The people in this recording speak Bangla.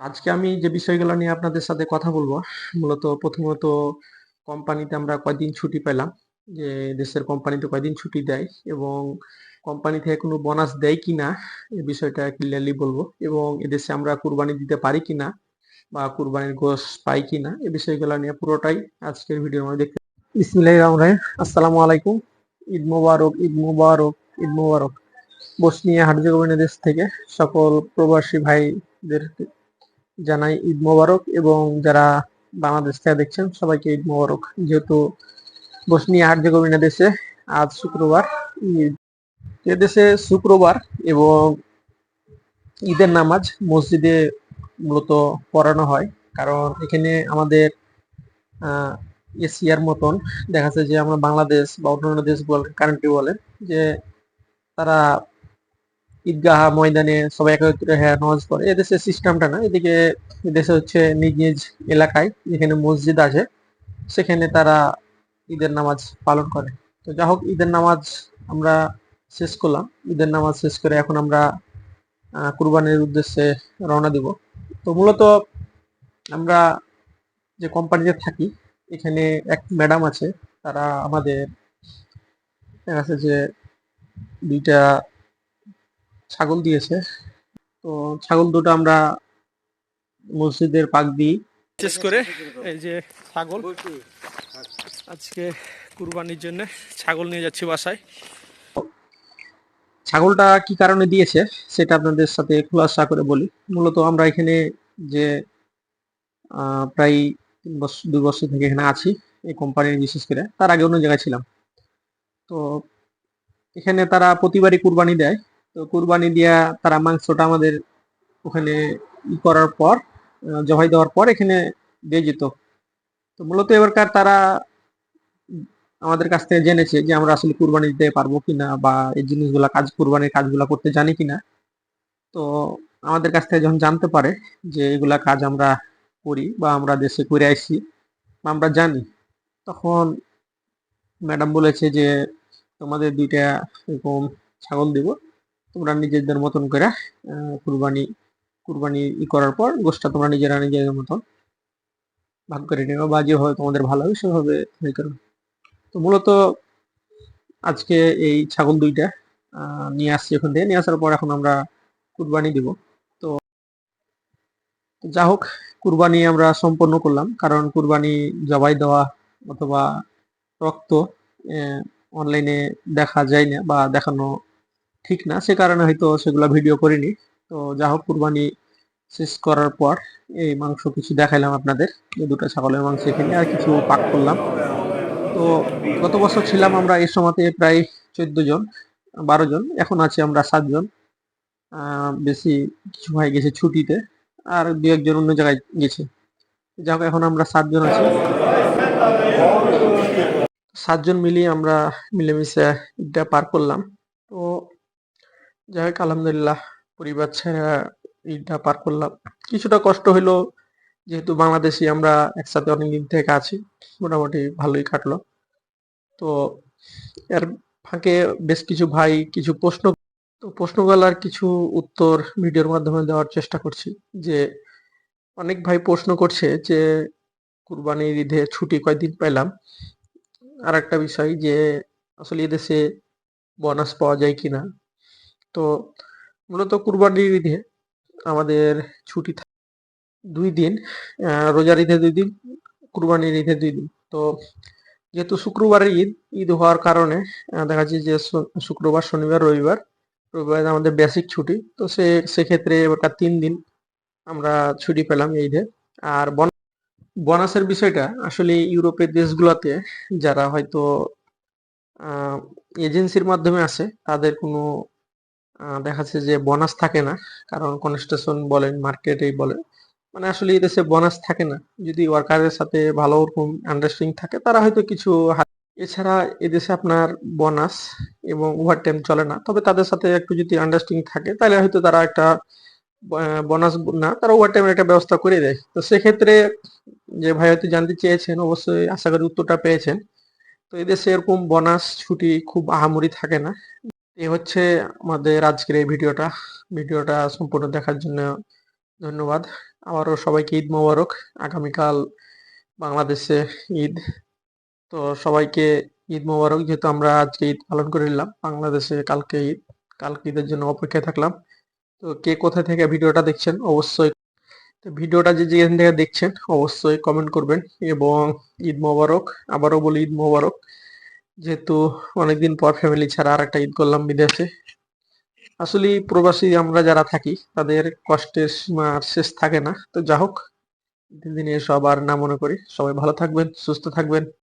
আজকে আমি যে বিষয়গুলো নিয়ে আপনাদের সাথে কথা বলব, মূলত প্রথমত কোম্পানিতে আমরা কয়দিন ছুটি পেলাম, যে দেশের কোম্পানিতে কয়দিন ছুটি দেয় এবং কোম্পানি থেকে কোনো বোনাস দেয় কিনা এ বিষয়টা ক্লিয়ারলি বলব এবং এদেশে আমরা কুরবানি দিতে পারি কিনা বা কুরবানির গোশ পাই কিনা এ বিষয়গুলো নিয়ে পুরোটাই আজকের ভিডিওর মধ্যে দেখতে বিসমিল্লাহির রহমানির রহিম। আসসালামু আলাইকুম। ঈদ মোবারক ঈদ মোবারক ঈদ মোবারক। বসনিয়া হার্জেগোভিনা দেশ থেকে সকল প্রবাসী ভাইদের জানাই ঈদ মোবারক এবং যারা বাংলাদেশ থেকে দেখছেন, সবাইকে ঈদ মোবারক। যেহেতু বসনিয়া হার্জেগোভিনা দেশে আজ শুক্রবার, ঈদ এ দেশে শুক্রবার এবং ঈদের নামাজ মসজিদে মূলত পড়ানো হয়। কারণ এখানে আমাদের এশিয়ার মতন দেখা যাচ্ছে যে আমরা বাংলাদেশ বা অন্যান্য দেশ বলে কান্ট্রি বলে যে তারা ঈদগাহ, ময়দানে সবাই একত্রে হ্যাঁ নামাজ পড়ে। এদেশের সিস্টেমটা না, এদিকে এদেশে হচ্ছে নিজ নিজ এলাকায় যেখানে মসজিদ আছে, সেখানে তারা ঈদের নামাজ পালন করে। তো যা হোক, ঈদের নামাজ আমরা শেষ করলাম। ঈদের নামাজ শেষ করে এখন আমরা কুরবানির উদ্দেশ্যে রওনা দিব। তো মূলত আমরা যে কোম্পানিতে থাকি, এখানে এক ম্যাডাম আছে, তারা আমাদের দেখা যাচ্ছে যে দুইটা ছাগল দিয়েছে। তো ছাগল দুটো আমরা মসজিদের পাক দিই। শেষ করে এই যে ছাগল। আজকে কুরবানির জন্য ছাগল নিয়ে যাচ্ছি বাসায়। ছাগলটা কি কারণে দিয়েছে সেটা আপনাদের সাথে খোলাসা করে বলি। মূলত আমরা এখানে যে আহ, প্রায় তিন বছর দুই বছর থেকে এখানে আছি এই কোম্পানির বিশেষ করে তার আগে অন্য জায়গায় ছিলাম। তো এখানে তারা প্রতিবারই কুরবানি দেয়। তো কুরবানি দেওয়া তারা মাংসটা আমাদের ওখানে ই করার পর জবাই দেওয়ার পর এখানে দিয়ে যেত তো মূলত এবারকার তারা আমাদের কাছ থেকে জেনেছে যে আমরা আসলে কুরবানি দিতে পারব কিনা বা এই জিনিসগুলা কাজ, কুরবানির কাজগুলা করতে জানি কিনা। তো আমাদের কাছ থেকে যখন জানতে পারে যে এগুলা কাজ আমরা করি বা আমরা দেশে করে আসি বা আমরা জানি, তখন ম্যাডাম বলেছে যে তোমাদের দুইটা এরকম ছাগল দিব। তোমরা নিজেদের মতন করে কুরবানি কুরবানি ই করার পর গোষ্ঠটা তোমরা নিজেরা নিজেদের মতন ভাগ করে নেবে বা যেভাবে তোমাদের ভালো হবে সেভাবে ই করো। তো মূলত আজকে এই ছাগল দুইটা নিয়ে আসছি ওখান থেকে। নিয়ে আসার পর এখন আমরা কুরবানি দিব। তো যা হোক, কুরবানি আমরা সম্পন্ন করলাম। কারণ কুরবানি জবাই দেওয়া অথবা রক্ত অনলাইনে দেখা যায় না বা দেখানো ঠিক না, সে কারণে হয়তো সেগুলো ভিডিও করিনি। তো যা হোক, কুরবানি শেষ করার পর এই মাংস কিছু দেখাইলাম আপনাদের। যে দুটো ছাগলের মাংস এখানে আর কিছু পাক করলাম। তো গত বছর ছিলাম আমরা এই সময়তে প্রায় চোদ্দ জন, বারো জন, এখন আছি আমরা সাতজন বেশি কিছু হয়ে গেছে ছুটিতে, আর দু একজন অন্য জায়গায় গেছে। যাই হোক, এখন আমরা সাতজন আছি। সাতজন মিলিয়ে আমরা মিলেমিশে ঈদটা পার করলাম। তো যাই হোক আলহামদুলিল্লাহ, পরিবার ছেড়ে ঈদটা পার করলাম। কিছুটা কষ্ট হইল, যেহেতু বাংলাদেশি আমরা একসাথে অনেকদিন থেকে আছি, মোটামুটি ভালোই কাটলো। তো এর ফাঁকে বেশ কিছু ভাই, কিছু প্রশ্ন, তো প্রশ্নগুলার কিছু উত্তর ভিডিওর মাধ্যমে দেওয়ার চেষ্টা করছি, যে অনেক ভাই প্রশ্ন করছে যে, কুরবানির ঈদে ছুটি কয়দিন পেলাম আর একটা বিষয় যে, আসলে এদেশে বোনাস পাওয়া যায় কিনা? তো মূলত কুরবানির ঈদে আমাদের ছুটি দুই দিন রোজার ঈদে দুই দিন, কুরবানির ঈদে দুই দিন। তো যেহেতু শুক্রবারের ঈদ ঈদ হওয়ার কারণে দেখা যাচ্ছে যে শুক্রবার, শনিবার, রবিবার রবিবার আমাদের বেসিক ছুটি। তো সে, সেক্ষেত্রে এবারকার তিন দিন আমরা ছুটি পেলাম ঈদে। আর বন- বোনাসের বিষয়টা, আসলে ইউরোপের দেশগুলোতে যারা হয়তো এজেন্সির মাধ্যমে আসে তাদের কোনো দেখা যাচ্ছে যে বোনাস থাকে না, কারণ কনস্ট্রাকশন বলেন মার্কেটেই বলেন মানে আসলে এই দেশে বোনাস থাকে না। যদি ওয়ার্কারের সাথে ভালো রকম আন্ডারস্ট্যান্ডিং থাকে, তারা হয়তো কিছু এছাড়া এদেশে আপনার বোনাস এবং ওভারটাইম চলে না, তবে তাদের সাথে একটু যদি আন্ডারস্ট্যান্ডিং থাকে, তাহলে হয়তো তারা একটা বোনাস না, তারা ওভার ওভারটাইমের একটা ব্যবস্থা করে দেয়। তো সেক্ষেত্রে যে ভাই হয়তো জানতে চেয়েছেন, অবশ্যই আশা করি উত্তরটা পেয়েছেন। তো এদেশে এরকম বোনাস ছুটি খুব আহামরি থাকে না। এই হচ্ছে আমাদের আজকের এই ভিডিওটা। ভিডিওটা সম্পূর্ণ দেখার জন্য ধন্যবাদ। আবারও সবাইকে ঈদ মোবারক। আগামীকাল বাংলাদেশে ঈদ। তো সবাইকে ঈদ মোবারক। যেহেতু আমরা আজকে ঈদ পালন করে নিলাম, বাংলাদেশে কালকে ঈদ। কালকে ঈদের জন্য অপেক্ষায় থাকলাম। তো কে কোথা থেকে ভিডিওটা দেখছেন, অবশ্যই তো ভিডিওটা যে যেখান থেকে দেখছেন, অবশ্যই কমেন্ট করবেন। এবং ঈদ মোবারক। আবারও বলি ঈদ মোবারক। যেহেতু অনেকদিন পর ফ্যামিলি ছাড়া আর একটা ঈদ করলাম বিদেশে। আসলে প্রবাসী আমরা যারা থাকি, তাদের কষ্টের সীমা আর শেষ থাকে না। তো যা হোক দিনে সব আর না মনে করি। সবাই ভালো থাকবেন, সুস্থ থাকবেন।